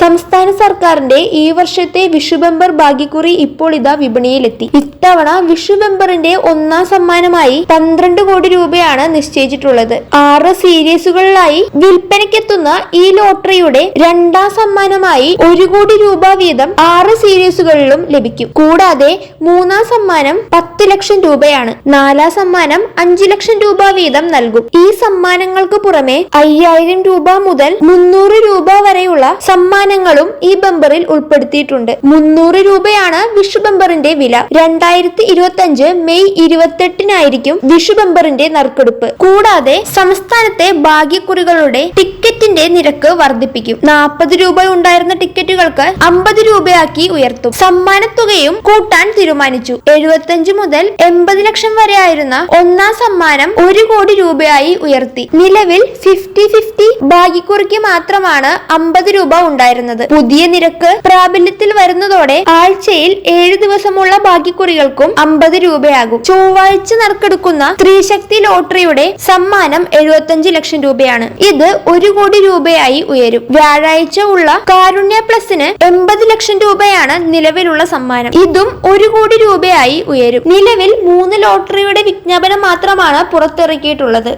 സംസ്ഥാന സർക്കാരിന്റെ ഈ വർഷത്തെ വിഷു ബമ്പർ ഭാഗ്യക്കുറി ഇപ്പോൾ ഇതാ വിപണിയിലെത്തി. ഇത്തവണ വിഷു ബമ്പറിന്റെ ഒന്നാം സമ്മാനമായി പന്ത്രണ്ട് കോടി രൂപയാണ് നിശ്ചയിച്ചിട്ടുള്ളത്. ആറ് സീരീസുകളിലായി വിൽപ്പനയ്ക്കെത്തുന്ന ഈ ലോട്ടറിയുടെ രണ്ടാം സമ്മാനമായി ഒരു കോടി രൂപ വീതം ആറ് സീരീസുകളിലും ലഭിക്കും. കൂടാതെ മൂന്നാം സമ്മാനം പത്ത് ലക്ഷം രൂപയാണ്. നാലാം സമ്മാനം അഞ്ചു ലക്ഷം രൂപ വീതം നൽകും. ഈ സമ്മാനങ്ങൾക്ക് പുറമെ അയ്യായിരം രൂപ മുതൽ മുന്നൂറ് രൂപ വരെയുള്ള സമ്മാനങ്ങളും ഈ ബമ്പറിൽ ഉൾപ്പെടുത്തിയിട്ടുണ്ട്. മുന്നൂറ് രൂപയാണ് വിഷു ബമ്പറിന്റെ വില. രണ്ടായിരത്തി ഇരുപത്തി അഞ്ച് മെയ് ഇരുപത്തെട്ടിനായിരിക്കും വിഷു ബമ്പറിന്റെ നറുക്കെടുപ്പ്. കൂടാതെ സംസ്ഥാനത്തെ ഭാഗ്യക്കുറികളുടെ ടിക്കറ്റിന്റെ നിരക്ക് വർദ്ധിപ്പിക്കും. നാൽപ്പത് രൂപ ഉണ്ടായിരുന്ന ടിക്കറ്റുകൾക്ക് അമ്പത് രൂപയാക്കി ഉയർത്തും. സമ്മാനത്തുകയും കൂട്ടാൻ തീരുമാനിച്ചു. എഴുപത്തഞ്ച് മുതൽ എൺപത് ലക്ഷം വരെ ആയിരുന്ന ഒന്നാം സമ്മാനം ഒരു കോടി രൂപയായി ഉയർത്തി. നിലവിൽ ഫിഫ്റ്റി ഫിഫ്റ്റി ഭാഗ്യക്കുറിക്ക് മാത്രമാണ് അമ്പത് രൂപ ഉണ്ടായിരുന്നത്. പുതിയ നിരക്ക് പ്രാബല്യത്തിൽ വരുന്നതോടെ ആഴ്ചയിൽ ഏഴ് ദിവസമുള്ള ബാക്കിക്കുറികൾക്കും അമ്പത് രൂപയാകും. ചൊവ്വാഴ്ച നറുക്കെടുക്കുന്ന സ്ത്രീശക്തി ലോട്ടറിയുടെ സമ്മാനം എഴുപത്തഞ്ച് ലക്ഷം രൂപയാണ്. ഇത് ഒരു കോടി രൂപയായി ഉയരും. വ്യാഴാഴ്ച ഉള്ള കാരുണ്യ പ്ലസിന് എൺപത് ലക്ഷം രൂപയാണ് നിലവിലുള്ള സമ്മാനം. ഇതും ഒരു കോടി രൂപയായി ഉയരും. നിലവിൽ മൂന്ന് ലോട്ടറിയുടെ വിജ്ഞാപനം മാത്രമാണ് പുറത്തിറക്കിയിട്ടുള്ളത്.